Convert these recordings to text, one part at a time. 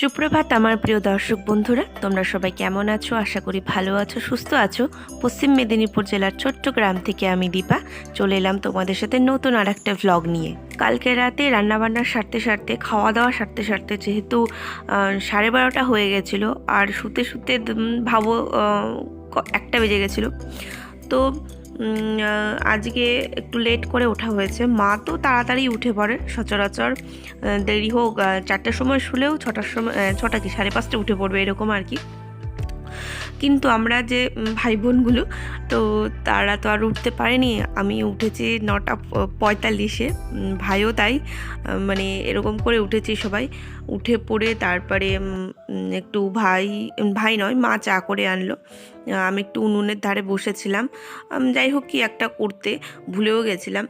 সুপ্রভাত আমার প্রিয় দর্শক বন্ধুরা, তোমরা সবাই কেমন আছো? আশা করি ভালো আছো, সুস্থ আছো। পশ্চিম মেদিনীপুর জেলার ছোট্ট গ্রাম থেকে আমি দীপা, চলে এলাম তোমাদের সাথে নতুন আর একটা ভ্লগ নিয়ে। কালকে রাতে রান্নাবান্না সারতে সারতে খাওয়া দাওয়া সারতে সারতে যেহেতু সাড়ে বারোটা হয়ে গেছিল, আর শুতে শুতে ভাবো একটা বেজে গেছিল। তো আজকে একটু লেট করে ওঠা হয়েছে। মা তো তাড়াতাড়ি উঠে পড়ে, সচরাচর দেরি হোক চারটার সময় শুলেও ছটার সময় ছটা কি, সাড়ে পাঁচটা উঠে পড়বে, এরকম আর কি। কিন্তু আমরা যে ভাই বোনগুলো তো তারা তো আর উঠতে পারেনি। আমি উঠেছি নটা পঁয়তাল্লিশে ভাইও তাই মানে এরকম করে উঠেছি সবাই। উঠে পড়ে তারপরে একটু ভাই ভাই নয়, মা চা করে আনলো। আমি একটু উনুনের ধারে বসেছিলাম। যাই হোক কি একটা করতে ভুলেও গেছিলাম।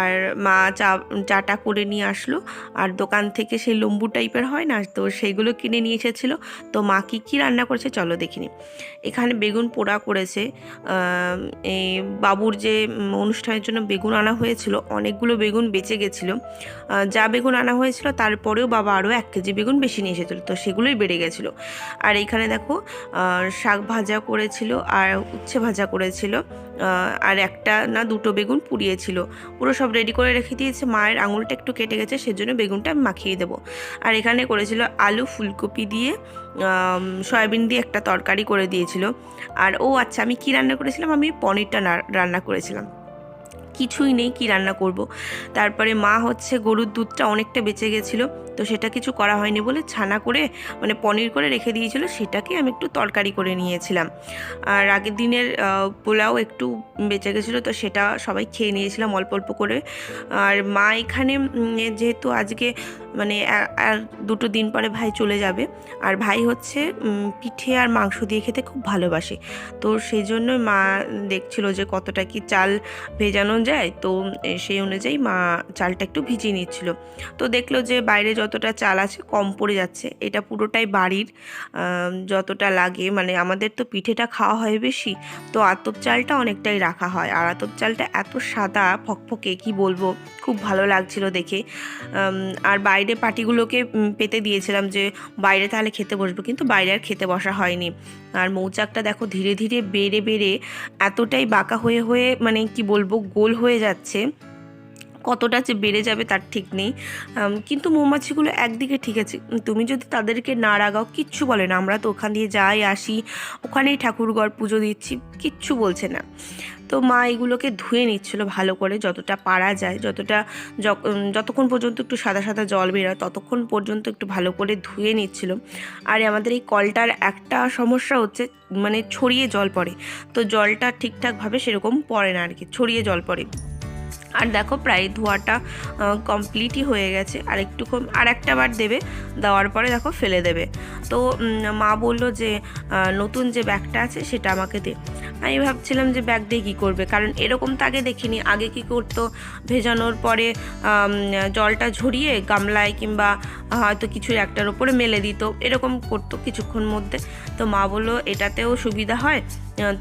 আর মা চা, চাটা করে নিয়ে আসলো। আর দোকান থেকে সেই লম্বু টাইপের হয় না, তো সেইগুলো কিনে নিয়ে এসেছিল। তো মা কী কী রান্না করেছে চলো দেখিনি এখানে বেগুন পোড়া করেছে। এই বাবুর যে অনুষ্ঠানের জন্য বেগুন আনা হয়েছিল, অনেকগুলো বেগুন বেঁচে গেছিল। যা বেগুন আনা হয়েছিল তারপরেও বাবা আরও এক কেজি বেগুন বেশি নিয়ে এসেছিল, তো সেগুলোই বেড়ে গেছিল। আর এইখানে দেখো শাক ভাজা করেছিল আর উচ্ছে ভাজা করেছিল আর একটা না দুটো বেগুন পুড়িয়েছিল। পুরো সব রেডি করে রেখে দিয়েছে, মায়ের আঙুলটা একটু কেটে গেছে, সেজন্য বেগুনটা আমি মাখিয়ে দেবো। আর এখানে করেছিল আলু ফুলকপি দিয়ে সয়াবিন দিয়ে একটা তরকারি করে দিয়েছিল। আর ও আচ্ছা আমি কি রান্না করেছিলাম? আমি পনিরটা রান্না করেছিলাম। কিছুই নেই কি রান্না করব। তারপরে মা হচ্ছে গরুর দুধটা অনেকটা বেঁচে গেছিল, তো সেটা কিছু করা হয়নি বলে ছানা করে মানে পনির করে রেখে দিয়েছিল, সেটাকে আমি একটু তরকারি করে নিয়েছিলাম আর আগের দিনের পোলাও একটু বেঁচে গেছিল, তো সেটা সবাই খেয়ে নিয়েছিলাম অল্প অল্প করে আর মা এখানে যেহেতু আজকে মানে আর দুটো দিন পরে ভাই চলে যাবে। আর ভাই হচ্ছে পিঠে আর মাংস দিয়ে খেতে খুব ভালোবাসে। তো সেই জন্য মা দেখছিল যে কতটা কি চাল ভেজানো যায়। তো সেই অনুযায়ী মা চালটা একটু ভিজিয়ে নিচ্ছিল। তো দেখল যে বাইরে যতটা চাল আছে কম পড়ে যাচ্ছে। এটা পুরোটাই বাড়ির যতটা লাগে। মানে আমাদের তো পিঠেটা খাওয়া হয় বেশি। তো আতপ চালটা অনেকটাই রাখা হয়। আর আতপ চালটা এত সাদা, ফকফকে, কি বলব? খুব ভালো লাগছিল দেখে। আর বাইরে পাটিগুলোকে পার্টিগুলোকে পেতে দিয়েছিলাম যে বাইরে তাহলে খেতে বসবো। কিন্তু বাইরে আর খেতে বসা হয়নি। আর মৌচাকটা দেখো ধীরে ধীরে বেড়ে বেড়ে এতটাই বাঁকা হয়ে হয়ে মানে কি বলব গোল হয়ে যাচ্ছে। কতটা যে বেড়ে যাবে তার ঠিক নেই। কিন্তু মৌমাছিগুলো একদিকে ঠিক আছে। তুমি যদি তাদেরকে না রাগাও, কিচ্ছু বলে না। আমরা তো ওখান দিয়ে যাই, আসি, ওখানেই ঠাকুরঘর পুজো দিচ্ছি, কিচ্ছু বলছে না। তো মা এগুলোকে ধুয়ে নিচ্ছিল ভালো করে, যতটা পারা যায়, যতটা যতক্ষণ পর্যন্ত একটু সাদা সাদা জল বেরোয়, ততক্ষণ পর্যন্ত একটু ভালো করে ধুয়ে নিচ্ছিল। আর আমাদের এই কলটার একটা সমস্যা হচ্ছে মানে ছড়িয়ে জল পড়ে। তো জলটা ঠিকঠাকভাবে সেরকম পড়ে না আর কি ছড়িয়ে জল পড়ে। আর দেখো প্রায় ধোয়াটা কমপ্লিটই হয়ে গেছে। আর একটু আর একটা বার দেবে, দেওয়ার পরে দেখো ফেলে দেবে। তো মা বলল যে নতুন যে ব্যাগটা আছে সেটা আমাকে দে। আমি ভাবছিলাম যে ব্যাগ দিয়ে কী করবে? কারণ এরকম তো আগে দেখিনি। আগে কী করতো? ভেজানোর পরে জলটা ঝরিয়ে গামলায় কিংবা হয়তো কিছু একটার ওপরে মেলে দিত। এরকম করতো কিছুক্ষণ মধ্যে। তো মা বলল, এটাতেও সুবিধা হয়?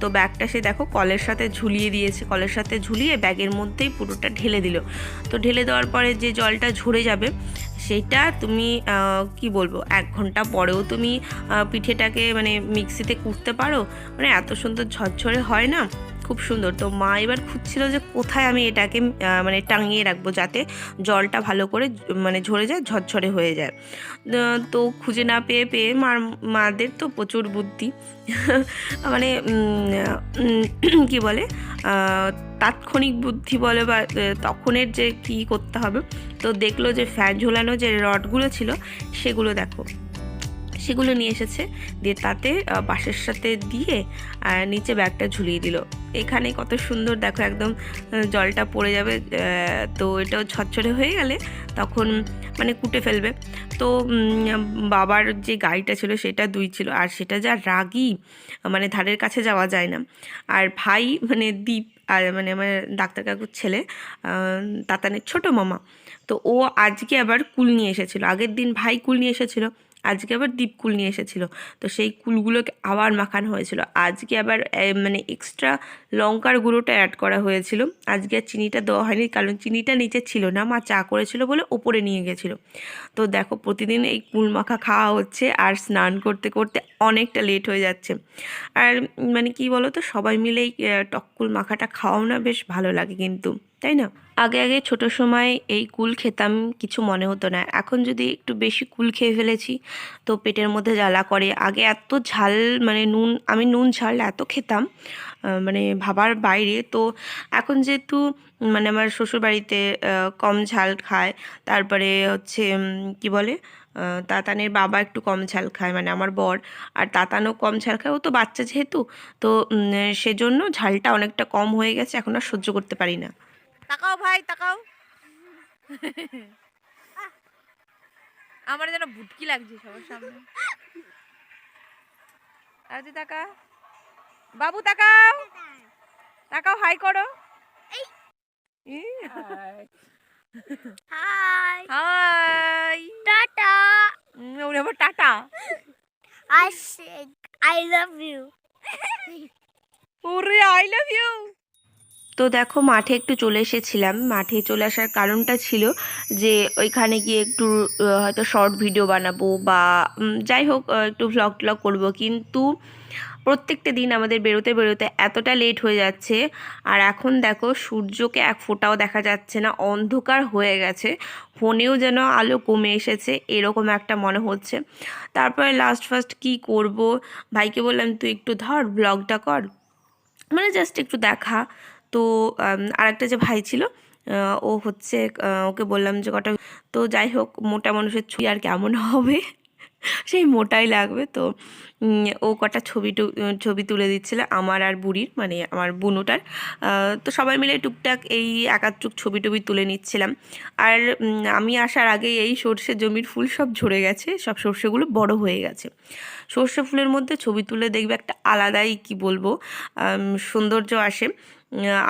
তো ব্যাগটা সে দেখো কলের সাথে ঝুলিয়ে দিয়েছে, কলের সাথে ঝুলিয়ে ব্যাগের মধ্যেই পুরোটা ঢেলে দিল। তো ঢেলে দেওয়ার পরে যে জলটা ঝরে যাবে, সেটা তুমি কি বলব, এক ঘণ্টা পরেও তুমি পিঠেটাকে মানে মিক্সিতে কুটতে পারো। মানে এত সুন্দর ঝরঝরে হয় না। খুব সুন্দর। তো মা এবার খুঁজছিল যে কোথায় আমি এটাকে মানে টাঙিয়ে রাখব যাতে জলটা ভালো করে মানে ঝরে যায়, ঝরঝরে হয়ে যায়। তো খুঁজে না পেয়ে পেয়ে মার, মাদের তো প্রচুর বুদ্ধি। মানে কি বলে তাৎক্ষণিক বুদ্ধি বলে বা তখনের যে কী করতে হবে। তো দেখল যে ফ্যান ঝোলানো যে রডগুলো ছিল, সেগুলো দেখো। সেগুলো নিয়ে এসেছে। দিয়ে তাতে বাঁশের সাথে দিয়ে, আর নিচে ব্যাগটা ঝুলিয়ে দিল। এখানে কত সুন্দর, দেখো একদম জলটা পড়ে যাবে তো এটাও ছচ্ছরে হয়ে গেলে তখন মানে কুটে ফেলবে। তো বাবার যে গাড়িটা ছিল সেটা দুই ছিল, আর সেটা যা রাগি মানে ধারের কাছে যাওয়া যায় না। আর ভাই মানে দীপ, আর মানে আমার ডাক্তার কাকুর ছেলে তাতানের ছোট মামা। তো ও আজকে আবার কুল নিয়ে এসেছিল। আগের দিন ভাই কুল নিয়ে এসেছিল। আজকে আবার দ্বীপ কুল নিয়ে এসেছিল। তো সেই কুলগুলোকে আবার মাখানো হয়েছিল। আজকে আবার মানে এক্সট্রা লঙ্কার গুঁড়োটা অ্যাড করা হয়েছিল। আজকে আর চিনিটা দেওয়া হয়নি, কারণ চিনিটা নিচে ছিল না, মা চা করেছিল বলে ওপরে নিয়ে গেছিল। তো দেখো প্রতিদিন এই কুল মাখা খাওয়া হচ্ছে আর স্নান করতে করতে অনেকটা লেট হয়ে যাচ্ছে। আর মানে কি বলো তো সবাই মিলে এই টককুল মাখাটা খাওয়াও না বেশ ভালো লাগে কিন্তু। তাই না? আগে আগে ছোট সময় এই কুল খেতাম কিছু মনে হতো না। এখন যদি একটু বেশি কুল খেয়ে ফেলেছি, তো পেটের মধ্যে জ্বালা করে। আগে এত ঝাল মানে নুন, আমি নুন ঝাল এত খেতাম মানে ভাবার বাইরে। তো এখন যেহেতু মানে আমার শ্বশুরবাড়িতে কম ঝাল খায়, তারপরে হচ্ছে কি বলে? তাতানের বাবা একটু কম ঝাল খায় মানে আমার বর। আর তাতানও কম ঝাল খায়। ও তো বাচ্চা যেহেতু, তো সেজন্য ঝালটা অনেকটা কম হয়ে গেছে, এখন আর সহ্য করতে পারি না। তাকাও ভাই তাকাও। আমার যেন ভুটকি লাগছে সবার সামনে। আর তুই তাকা বাবু তাকাও। তাকাও হাই করো। Hi. হাই। Tata. ওরে আবার tata. said I love you. ওরে আই লাভ ইউ। তো দেখো মাঠে একটু চলে এসেছিলাম। মাঠে চলে আসার কারণটা ছিল যে ওইখানে গিয়ে একটু হয়তো শর্ট ভিডিও বানাবো বা যাই হোক একটু ভ্লগ ট্লগ করব। কিন্তু প্রত্যেকটা দিন আমাদের বেরোতে বেরোতে এতটা লেট হয়ে যাচ্ছে আর এখন দেখো সূর্যকে এক ফোঁটাও দেখা যাচ্ছে না, অন্ধকার হয়ে গেছে। ফোনেও যেন আলো কমে এসেছে, এরকম একটা মনে হচ্ছে। তারপরে লাস্ট ফার্স্ট কি করব? ভাইকে বললাম, তুই একটু ধর ব্লগটা কর। মানে জাস্ট একটু দেখা। তো আরেকটা যে ভাই ছিল ও হচ্ছে ওকে বললাম যে কটা, তো যাই হোক, মোটা মানুষের ছবি আর কেমন হবে? সেই মোটাই লাগবে। তো ও কটা ছবি ছবি তুলে দিচ্ছিল, আমার আর বুড়ির মানে আমার বুনুটার। তো সবাই মিলে টুকটাক এই একাত্রুক ছবি টবি তুলে নিচ্ছিলাম। আর আমি আসার আগে এই সর্ষে জমির ফুল সব ঝরে গেছে, সব সর্ষেগুলো বড় হয়ে গেছে। সর্ষে ফুলের মধ্যে ছবি তুলে দেখবে একটা আলাদাই, কি বলব সৌন্দর্য আসে।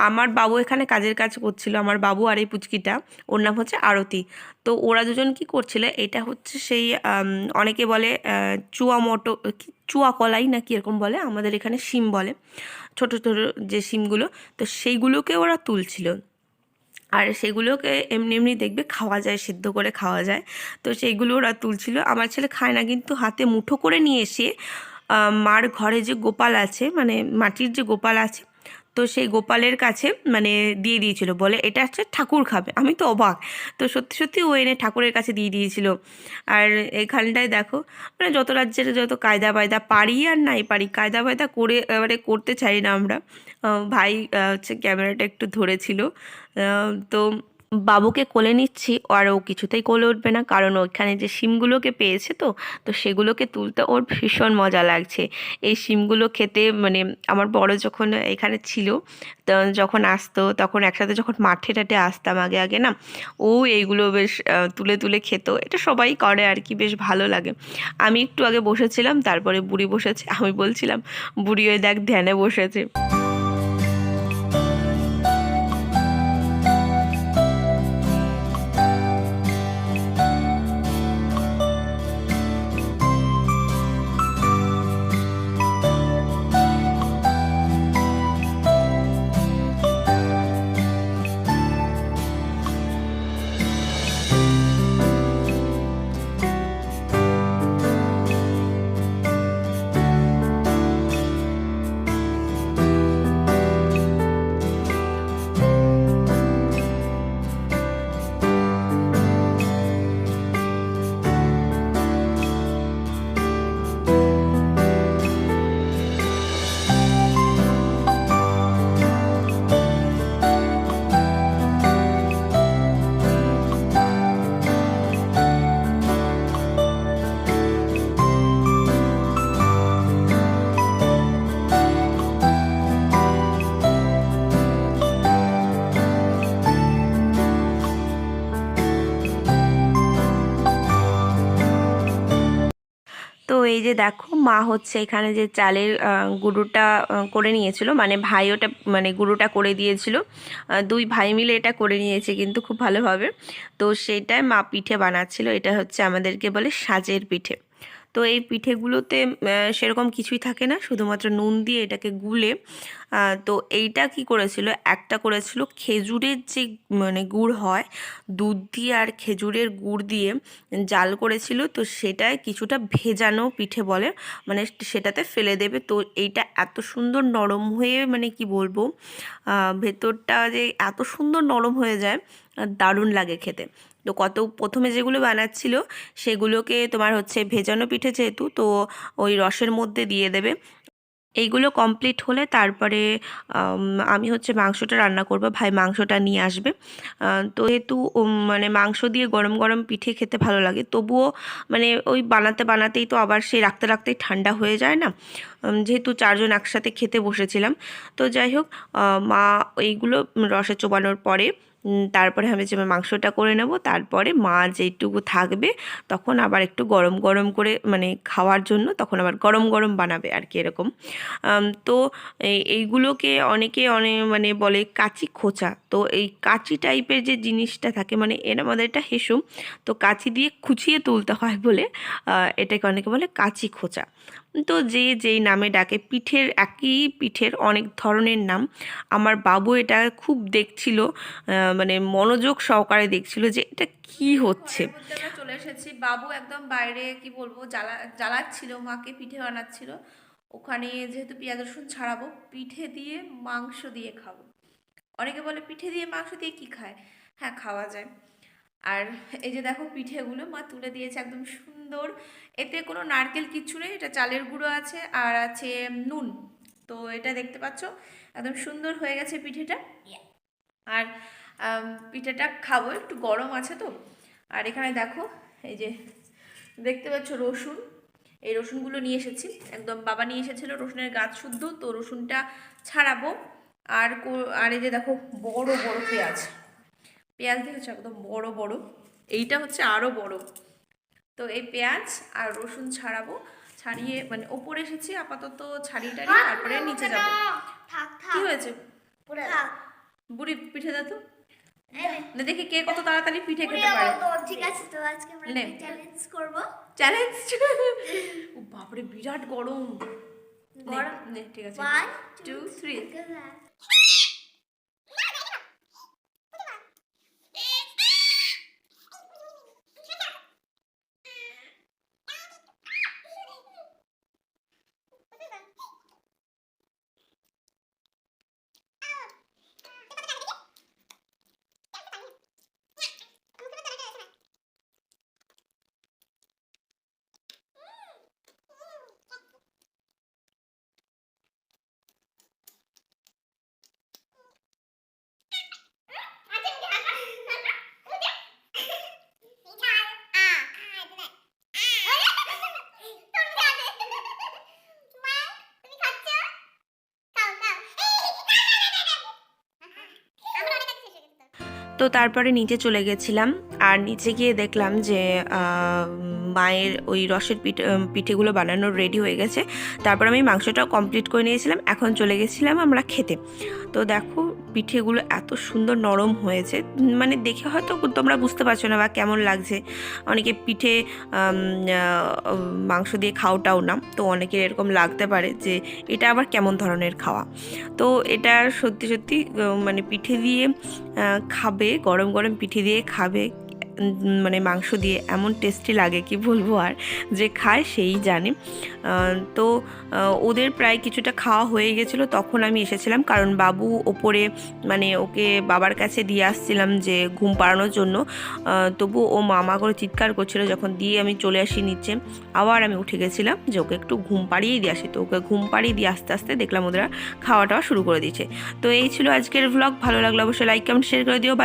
আমার বাবু এখানে কাজের কাজ করছিল, আমার বাবু আর এই পুচকিটা, ওর নাম হচ্ছে আরতি। তো ওরা দুজন কি করছিল, এটা হচ্ছে সেই অনেকে বলে চুয়া মটো চুয়া কলাই না কি এরকম বলে, আমাদের এখানে শিম বলে, ছোট ছোটো যে শিমগুলো, তো সেইগুলোকে ওরা তুলছিল। আর সেগুলোকে এমনি এমনি দেখবে খাওয়া যায়, সিদ্ধ করে খাওয়া যায়। তো সেইগুলো ওরা তুলছিল। আমার ছেলে খায় না, কিন্তু হাতে মুঠো করে নিয়ে এসে মার ঘরে যে গোপাল আছে মানে মাটির যে গোপাল আছে, তো সেই গোপালের কাছে মানে দিয়ে দিয়েছিল। বলে, এটা হচ্ছে ঠাকুর খাবে। আমি তো অবাক। তো সত্যি সত্যি ও এনে ঠাকুরের কাছে দিয়ে দিয়েছিল। আর এখানটায় দেখো মানে যত রাজ্যের যত কায়দা বায়দা পারি আর নাই পারি কায়দা বায়দা করে এবারে করতে চাই না আমরা। ভাই হচ্ছে ক্যামেরাটা একটু ধরেছিল। তো বাবুকে কোলে নিচ্ছি, আর ও কিছুতেই কোলে উঠবে না, কারণ ওইখানে যে শিমগুলোকে পেয়েছে তো তো সেগুলোকে তুলতে ওর ভীষণ মজা লাগছে। এই শিমগুলো খেতে মানে আমার বড় যখন এখানে ছিল যখন আসতো, তখন একসাথে যখন মাঠে টাঠে আসতাম আগে আগে না, ও এইগুলো বেশ তুলে তুলে খেত। এটা সবাই করে আর কি, বেশ ভালো লাগে। আমি একটু আগে বসেছিলাম, তারপরে বুড়ি বসেছে, আমি বলছিলাম, বুড়ি ওই দেখ, ধ্যানে বসেছে। যে দেখো মা হচ্ছে এখানে যে চালের গুঁড়োটা করে নিয়েছিল। মানে ভাই ওটা মানে গুঁড়োটা করে দিয়েছিল। দুই ভাই মিলে এটা করে নিয়েছে কিন্তু খুব ভালোভাবে। তো সেটাই মা পিঠে বানাচ্ছিল। এটা হচ্ছে আমাদেরকে বলে সাজের পিঠে। তো এই পিঠেগুলোতে সেরকম কিছুই থাকে না। শুধুমাত্র নুন দিয়ে এটাকে গুলে তো এইটা কি করেছিল? একটা করেছিল খেজুরের যে মানে গুড় হয়, দুধ দিয়ে আর খেজুরের গুড় দিয়ে জাল করেছিল, তো সেটায় কিছুটা ভেজানো পিঠে বলে মানে সেটাতে ফেলে দেবে। তো এইটা এত সুন্দর নরম হয়ে মানে কি বলব ভেতরটা যে এত সুন্দর নরম হয়ে যায়, দারুণ লাগে খেতে। তো কত, প্রথমে যেগুলো বানাচ্ছিল, সেগুলোকে তোমার হচ্ছে ভেজানো পিঠে যেহেতু, তো ওই রসের মধ্যে দিয়ে দেবে। এইগুলো কমপ্লিট হলে তারপরে আমি হচ্ছে মাংসটা রান্না করব। ভাই মাংসটা নিয়ে আসবে। তো যেহেতু মানে মাংস দিয়ে গরম গরম পিঠে খেতে ভালো লাগে, তবুও মানে ওই বানাতে বানাতেই তো আবার সেই রাখতে রাখতেই ঠান্ডা হয়ে যায় না। যেহেতু চারজন একসাথে খেতে বসেছিলাম। তো যাই হোক মা এইগুলো রসে চোবানোর পরে তারপরে আমি যে মাংসটা করে নেব, তারপরে মা যেইটুকু থাকবে, তখন আবার একটু গরম গরম করে মানে খাওয়ার জন্য তখন আবার গরম গরম বানাবে আর কি এরকম তো এই- এইগুলোকে অনেকে অনেক মানে বলে কাচি খোঁচা। তো এই কাচি টাইপের যে জিনিসটা থাকে মানে এর আমাদের এটা হেসুম, তো কাচি দিয়ে খুঁচিয়ে তুলতে হয় বলে এটাকে অনেকে বলে কাচি খোঁচা। তো যে যেই নামে ডাকে, পিঠের একই পিঠের অনেক ধরনের নাম। আমার বাবু এটা খুব দেখছিল মানে মনোযোগ সহকারে দেখছিল যে এটা কি হচ্ছে। চলে এসেছি। বাবু একদম বাইরে, কি বলব, জ্বালা, জ্বালাচ্ছিল, মাকে পিঠে বানাচ্ছিল। ওখানে যেহেতু পেঁয়াজ রসুন ছাড়াবো, পিঠে দিয়ে মাংস দিয়ে খাব। অনেকে বলে পিঠে দিয়ে মাংস দিয়ে কি খায়? হ্যাঁ খাওয়া যায়। আর এই যে দেখো পিঠেগুলো, মা তুলে দিয়েছে একদম সুন্দর এতে কোনো নারকেল কিচ্ছু নেই, এটা চালের গুঁড়ো আছে আর আছে নুন। তো এটা দেখতে পাচ্ছ, একদম সুন্দর হয়ে গেছে পিঠেটা। আর পিঠেটা খাব, একটু গরম আছে তো। আর এখানে দেখো, এই যে দেখতে পাচ্ছ রসুন। এই রসুনগুলো নিয়ে এসেছি। একদম বাবা নিয়ে এসেছিল রসুনের গাছ শুদ্ধ, তো রসুনটা ছাড়াবো। আর আর এই যে দেখো, বড় বড় পেঁয়াজ। পেঁয়াজ দেখেছ একদম বড় বড়। এইটা হচ্ছে আরও বড়। তো এই পেঁয়াজ আর রসুন ছাড়াবো। ছাড়িয়ে মানে ওপরে এসেছি আপাতত ছাড়িয়ে টাড়িয়ে তারপরে নিচে যাব। কি হয়েছে? বুড়ি পিঠে দে তো? না। দেখি কে কত তাড়াতাড়ি পিঠে খেতে পারে। তো। ঠিক আছে তো আজকে আমরা চ্যালেঞ্জ করব। চ্যালেঞ্জ ও বাপরে বিরাট গরম। গরম। ঠিক আছে। ওয়ান টু থ্রি তো তারপরে নিচে চলে গেছিলাম। আর নিচে গিয়ে দেখলাম যে মায়ের ওই রসের পিঠে পিঠেগুলো বানানোর রেডি হয়ে গেছে। তারপর আমি মাংসটাও কমপ্লিট করে নিয়েছিলাম। এখন চলে গেছিলাম আমরা খেতে। তো দেখো পিঠেগুলো এত সুন্দর নরম হয়েছে। মানে দেখে হয়তো তোমরা বুঝতে পারছ না বা কেমন লাগছে। অনেকে পিঠে মাংস দিয়ে খাওয়াটাও না, তো অনেকের এরকম লাগতে পারে যে এটা আবার কেমন ধরনের খাওয়া। তো এটা সত্যি সত্যি মানে পিঠে দিয়ে খাবে, গরম গরম পিঠে দিয়ে খাবে। মানে মাংস দিয়ে এমন টেস্টি লাগে কি বলব আর? যে খায় সেই জানে। তো ওদের প্রায় কিছুটা খাওয়া হয়ে গেছিল, তখন আমি এসেছিলাম। কারণ বাবু ওপরে মানে ওকে বাবার কাছে দিয়ে আসছিলাম যে ঘুম পাড়ানোর জন্য। তবু ও মামা করে চিৎকার করছিল যখন দিয়ে আমি চলে আসি নিচে। আবার আমি উঠে গেছিলাম যে ওকে একটু ঘুম পাড়িয়েই দিয়ে আসি। তো ওকে ঘুম পাড়িয়ে দিয়ে আস্তে আস্তে দেখলাম ওদের খাওয়া টাওয়া শুরু করে দিয়েছে। তো এই ছিল আজকের ভ্লগ ভালো লাগল অবশ্যই লাইক কমেন্ট শেয়ার করে দিও.